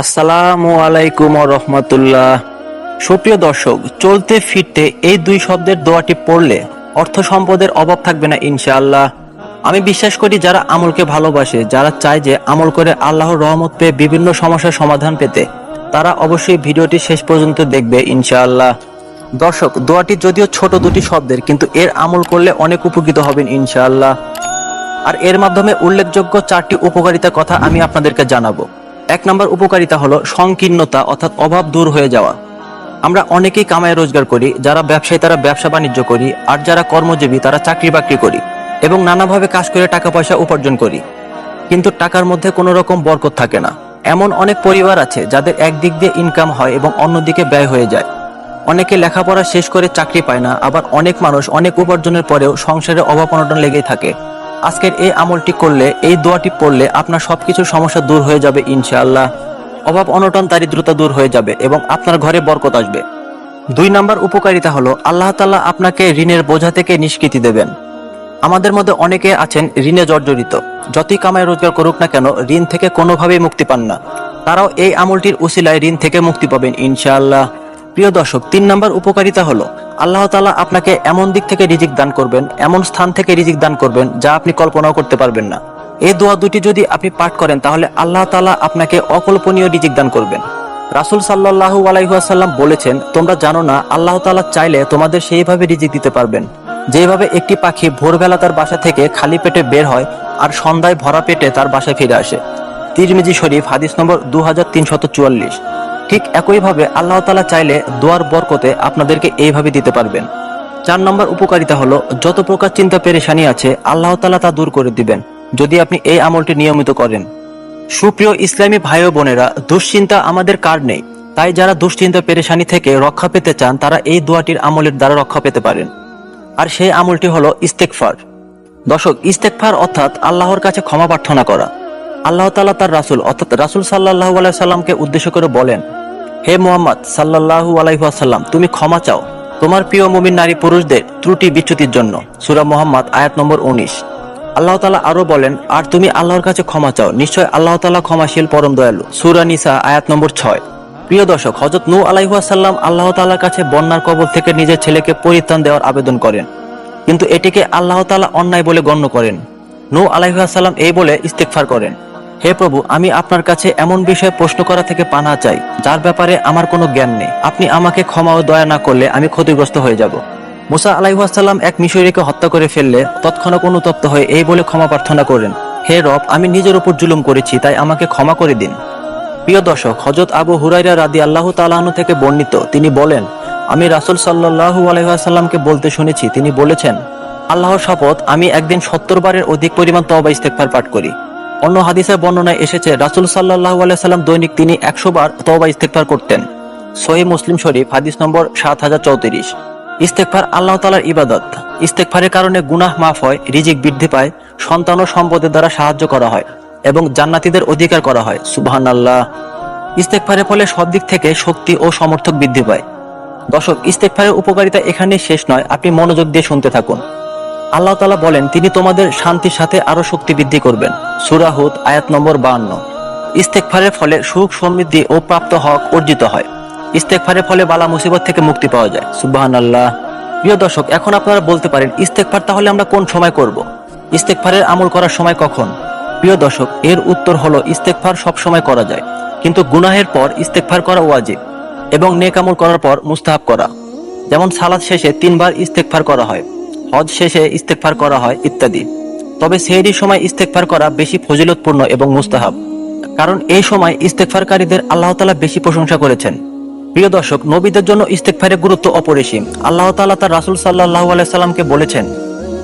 আসসালামু আলাইকুম রহমতুল্লাহ। সুপ্রিয় দর্শক, চলতে ফিরতে এই দুই শব্দের দোয়াটি পড়লে অর্থ সম্পদের অভাব থাকবে না ইনশাআল্লাহ। আমি বিশ্বাস করি যারা আমলকে ভালোবাসে, যারা চায় যে আমল করে আল্লাহর রহমত পেয়ে বিভিন্ন সমস্যার সমাধান পেতে, তারা অবশ্যই ভিডিওটি শেষ পর্যন্ত দেখবে ইনশাআল্লাহ। দর্শক, দোয়াটি যদিও ছোট দুটি শব্দের, কিন্তু এর আমল করলে অনেক উপকৃত হবেন ইনশাআল্লাহ। আর এর মাধ্যমে উল্লেখযোগ্য চারটি উপকারিতার কথা আমি আপনাদেরকে জানাব। এক নম্বর উপকারিতা হলো সংকীর্ণতা, অর্থাৎ অভাব দূর হয়ে যাওয়া। আমরা অনেকেই কামায় রোজগার করি, যারা ব্যবসায়ী তারা ব্যবসা বাণিজ্য করি, আর যারা কর্মজীবী তারা চাকরি বাকরি করি, এবং নানাভাবে কাজ করে টাকা পয়সা উপার্জন করি। কিন্তু টাকার মধ্যে কোনো রকম বরকত থাকে না। এমন অনেক পরিবার আছে যাদের একদিক দিয়ে ইনকাম হয় এবং অন্যদিকে ব্যয় হয়ে যায়। অনেকে লেখাপড়া শেষ করে চাকরি পায় না, আবার অনেক মানুষ অনেক উপার্জনের পরেও সংসারে অভাব অনটন লেগেই থাকে। আজকের এই আমলটি করলে, এই দোয়াটি পড়লে আপনার সবকিছু সমস্যা দূর হয়ে যাবে ইনশাআল্লাহ। অভাব, অনটন, দারিদ্রতা দূর হয়ে যাবে এবং আপনার ঘরে বরকত আসবে। দুই নাম্বার উপকারিতা হলো, আল্লাহ তাআলা আপনাকে ঋণের বোঝা থেকে নিষ্কৃতি দেবেন। আমাদের মধ্যে অনেকে আছেন ঋণে জর্জরিত। যতই কামাই রোজগার করুক না কেন, ঋণ থেকে কোনোভাবেই মুক্তি পান না। তারাও এই আমলটির উসিলায় ঋণ থেকে মুক্তি পাবেন ইনশাআল্লাহ। প্রিয় দর্শক, তিন নাম্বার উপকারিতা হলো, আল্লাহ তাআলা আপনাকে এমন দিক থেকে রিজিক দান করবেন, এমন স্থান থেকে রিজিক দান করবেন যা আপনি কল্পনাও করতে পারবেন না। এই দোয়া দুটি যদি আপনি পাঠ করেন, তাহলে আল্লাহ তাআলা আপনাকে অকল্পনীয় রিজিক দান করবেন। রাসূল সাল্লাল্লাহু আলাইহি ওয়াসাল্লাম বলেছেন, তোমরা জানো না, আল্লাহ তাআলা চাইলে তোমাদের সেইভাবে রিজিক দিতে পারবেন। যেভাবে একটি পাখি ভোরবেলা তার বাসা থেকে খালি পেটে বের হয় আর সন্ধ্যায় ভরা পেটে তার বাসায় ফিরে আসে। তিরমিজি শরীফ, হাদিস নম্বর দু ঠিক একইভাবে আল্লাহ তাআলা চাইলে দোয়ার বরকতে আপনাদেরকে এইভাবে দিতে পারবেন। চার নম্বর উপকারিতা হলো, যত প্রকার চিন্তা পেরেশানি আছে, আল্লাহ তালা তা দূর করে দিবেন, যদি আপনি এই আমলটি নিয়মিত করেন। সুপ্রিয় ইসলামী ভাই ও বোনেরা, দুশ্চিন্তা আমাদের কার নেই? তাই যারা দুশ্চিন্তা পেরেশানি থেকে রক্ষা পেতে চান, তারা এই দোয়াটির আমলের দ্বারা রক্ষা পেতে পারেন। আর সেই আমলটি হলো ইস্তেকফার দর্শক ইস্তেকফার অর্থাৎ আল্লাহর কাছে ক্ষমা প্রার্থনা করা। আল্লাহ তালা তার রাসূল, অর্থাৎ রাসূল সাল্লাল্লাহু আলাইহি সাল্লামকে উদ্দেশ্য করে বলেন হে মোহাম্মদ সাল্লাল্লাহু আলাইহি ওয়াসাল্লাম, তুমি ক্ষমা চাও। তোমার প্রিয় মুমিন নারী পুরুষদের ত্রুটি বিচ্যুতির জন্য। সুরা মোহাম্মদ, আয়াত নম্বর উনিশ। আল্লাহ তাআলা আরও বলেন, আর তুমি আল্লাহর কাছে ক্ষমা চাও। নিশ্চয় আল্লাহ তাআলা ক্ষমাশীল, পরম দয়ালু। সুরা নিসা, আয়াত নম্বর ছয়। প্রিয় দর্শক হজরত নু আলাইহাসাল্লাম আল্লাহ তাআলার কাছে বন্যার কবল থেকে নিজের ছেলেকে পরিত্রাণ দেওয়ার আবেদন করেন। কিন্তু এটিকে আল্লাহ তাআলা অন্যায় বলে গণ্য করেন। নু আলাইহাসাল্লাম এই বলে ইস্তেকফার করেন। হে প্রভু, আমি আপনার কাছে এমন বিষয়ে প্রশ্ন করা থেকে পানা চাই, যার ব্যাপারে আমার কোনো জ্ঞান নেই। আপনি আমাকে ক্ষমা ও দয়া না করলে আমি ক্ষতিগ্রস্ত হয়ে যাব। মুসা আলাইহাসাল্লাম এক মিশরীকে হত্যা করে ফেললে তৎক্ষণাৎ অনুতপ্ত হয়ে এই বলে ক্ষমা প্রার্থনা করেন, হে রব, আমি নিজের উপর জুলুম করেছি, তাই আমাকে ক্ষমা করে দিন। প্রিয় দর্শক হজরত আবু হুরাইরা রাদি আল্লাহ তালাহনু থেকে বর্ণিত, তিনি বলেন, আমি রাসুল সাল্লাহু আলহাসাল্লামকে বলতে শুনেছি, তিনি বলেছেন, আল্লাহর শপথ আমি একদিন সত্তর বারের অধিক পরিমাণ তবা ইস্তেকফার পাঠ করি। অন্য হাদিসের বর্ণনায় এসেছে, রাসুল সাল্লাহু আলাইসাল্লাম দৈনিক তিনি একশো বার তবা ইস্তেকফার করতেন। সহি মুসলিম শরীফ, হাদিস নম্বর সাত হাজার চৌত্রিশ। ইস্তেকফার আল্লাহ তালার ইবাদত। ইস্তেকফারের কারণে গুনাহ মাফ হয়, রিজিক বৃদ্ধি পায়, সন্তান ও সম্পদের দ্বারা সাহায্য করা হয় এবং জান্নাতিদের অধিকার করা হয়। সুবহান আল্লাহ ইস্তেকফারের ফলে সব দিক থেকে শক্তি ও সমর্থক বৃদ্ধি পায়। দর্শক ইস্তেকফারের উপকারিতা এখানে শেষ নয়, আপনি মনোযোগ দিয়ে শুনতে থাকুন। আল্লাহ তালা বলেন, তিনি তোমাদের শান্তির সাথে আরও শক্তি বৃদ্ধি করবেন। সুরাহুদ আয়াত নম্বর বাহান্ন। ইস্তেকফারের ফলে সুখ সমৃদ্ধি ও প্রাপ্ত হক অর্জিত হয়। ইস্তেকফারের ফলে বালা মুসিবত থেকে মুক্তি পাওয়া যায়। সুবাহান আল্লাহ প্রিয় দর্শক, এখন আপনারা বলতে পারেন ইস্তেকফার তাহলে আমরা কোন সময় করব? ইস্তেকফারের আমল করার সময় কখন? প্রিয় দর্শক, এর উত্তর হলো ইস্তেকফার সব সময় করা যায়। কিন্তু গুনাহের পর ইস্তেকফার করা ওয়াজিব এবং নেক আমল করার পর মুস্তাহাব করা। যেমন সালাদ শেষে তিনবার ইস্তেকফার করা হয়। হজ শেষে ইস্তেকফার করা হয় ইত্যাদি। তবে সেহরির সময় ইস্তেকফার করা বেশি ফজিলতপূর্ণ এবং মুস্তাহাব। কারণ এই সময় ইস্তেকফারকারীদের আল্লাহ তালা বেশি প্রশংসা করেছেন। প্রিয় দর্শক, নবীদের জন্য ইস্তেকফারের গুরুত্ব অপরিসীম। আল্লাহ তালা তার রাসূল সাল্লাল্লাহু আলাইহি সাল্লামকে বলেছেন,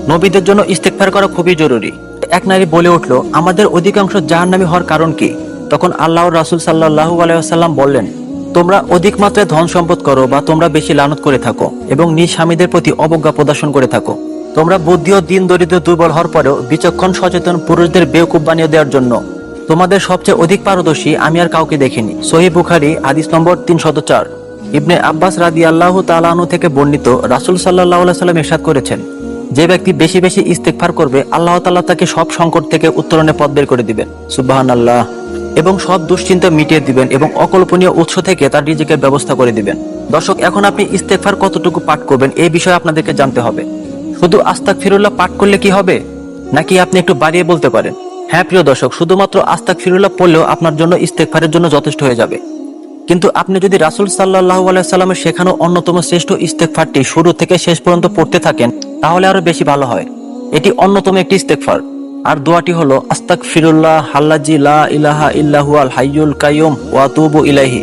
নবীদের জন্য ইস্তেকফার করা খুবই জরুরি। এক নারী বলে উঠল, আমাদের অধিকাংশ জাহান্নামী হওয়ার কারণ কি? তখন আল্লাহর রাসূল সাল্লাল্লাহু আলাইহি ওয়াসাল্লাম বললেন তোমরা অধিক মাত্রায় ধন সম্পদ করো বা তোমরা বেশি লানত করে থাকো এবং নিজ স্বামীদের প্রতি অবজ্ঞা প্রদর্শন করে থাকো। তোমরা বুদ্ধি ও দিন দরিদ্র দুর্বল হওয়ার পরেও বিচক্ষণ সচেতন পুরুষদের বেউকুব বানিয়ে দেওয়ার জন্য। তোমাদের সবচেয়ে অধিক পারদর্শী আমি আর কাউকে দেখিনি, সহি বুখারি, হাদিস নম্বর তিনশত চার। ইবনে আব্বাস রাদি আল্লাহ তালানু থেকে বর্ণিত রাসুল সাল্লাহ সাল্লাম এরশাদ করেছেন, যে ব্যক্তি বেশি বেশি ইস্তেকফার করবে, আল্লাহ তাআলা তাকে সব সংকট থেকে উত্তরণে পথ বের করে দিবেন। সুবাহান আল্লাহ এবং সব দুশ্চিন্তা মিটিয়ে দিবেন এবং অকল্পনীয় উৎস থেকে তার রিজিকের ব্যবস্থা করে দিবেন। দর্শক, এখন আপনি ইস্তেকফার কতটুকু পাঠ করবেন এই বিষয়ে আপনাদেরকে জানতে হবে। শুধু আস্তাক ফিরুল্লাহ পাঠ করলে কি হবে? নাকি আপনি একটু বাড়িয়ে বলতে পারেন? হ্যাঁ প্রিয় দর্শক, শুধুমাত্র আস্তাক ফিরুল্লাহ পড়লেও আপনার জন্য ইস্তেকফারের জন্য যথেষ্ট হয়ে যাবে। কিন্তু আপনি যদি রাসুল সাল্লাহ আলাইসাল্লামের শেখানো অন্যতম শ্রেষ্ঠ ইস্তেকফারটি শুরু থেকে শেষ পর্যন্ত পড়তে থাকেন, তাহলে আরও বেশি ভালো হয়। এটি অন্যতম একটি ইস্তেকফার আর দোয়াটি হলো আস্তাক ফিরুল্লাহ হাল্লাজি লা ইলাহা ইল্লাহু আল হাইয়ুল কাইয়ুম ওয়া তুবু ইলাইহি।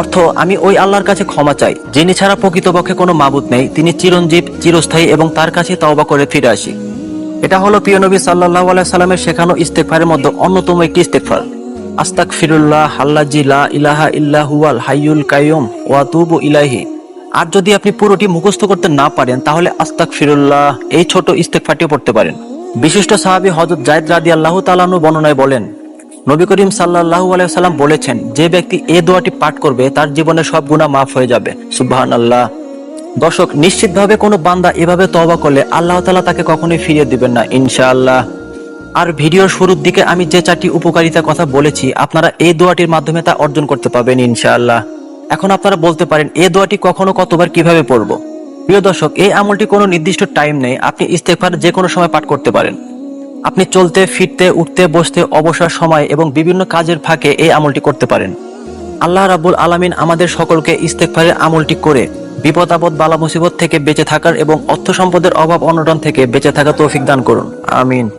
অর্থ, আমি ওই আল্লাহর কাছে ক্ষমা চাই, যিনি ছাড়া প্রকৃতপক্ষে কোনো মাবুদ নেই, তিনি চিরঞ্জীব, চিরস্থায়ী এবং তার কাছে তওবা করে ফিরে আসি। এটা হলো প্রিয় নবী সাল্লাহ সাল্লামের শেখানো ইস্তেকফারের মধ্যে অন্যতম একটি ইস্তেকফার আস্তাক ফিরুল্লাহ হাল্লাজি লা ইলাহা ইল্লাহুয়াল হাইয়ুল কাইয়ুম ওয়া তুবু ইলাইহি। আর যদি আপনি পুরোটি মুখস্থ করতে না পারেন, তাহলে আস্তাক ফিরুল্লাহ এই ছোট ইস্তেকফারটিও পড়তে পারেন। বিশিষ্ট সাহাবী হযরত জায়েদ রাদিয়াল্লাহু তাআলাহু বর্ণনায় বলেন, নবী করিম সাল্লাল্লাহু আলাইহি সাল্লাম বলেছেন, যে ব্যক্তি এ দোয়াটি পাঠ করবে, তার জীবনে সব গুণা মাফ হয়ে যাবে। সুবাহান আল্লাহ দর্শক, নিশ্চিতভাবে কোনো বান্দা এভাবে তওবা করলে আল্লাহ তালা তাকে কখনোই ফিরিয়ে দিবেন না, ইনশাআল্লাহ। আর ভিডিওর শুরুর দিকে আমি যে চারটি উপকারিতার কথা বলেছি, আপনারা এই দোয়াটির মাধ্যমে তা অর্জন করতে পারবেন, ইনশাআল্লাহ। এখন আপনারা বলতে পারেন, এ দোয়াটি কখনো কতবার কীভাবে পড়ব? প্রিয় দর্শক, এই আমলটি কোনো নির্দিষ্ট টাইম নেই। আপনি ইস্তেকফার যে কোনো সময় পাঠ করতে পারেন। আপনি চলতে, ফিরতে, উঠতে, বসতে, অবসর সময় এবং বিভিন্ন কাজের ফাঁকে এই আমলটি করতে পারেন। আল্লাহ রাবুল আলামিন আমাদের সকলকে ইস্তেকফারের আমলটি করে বিপদ আপদ, বালা মুসিবত থেকে বেঁচে থাকার এবং অর্থ সম্পদের অভাব অনটন থেকে বেঁচে থাকা তৌফিক দান করুন। আমিন।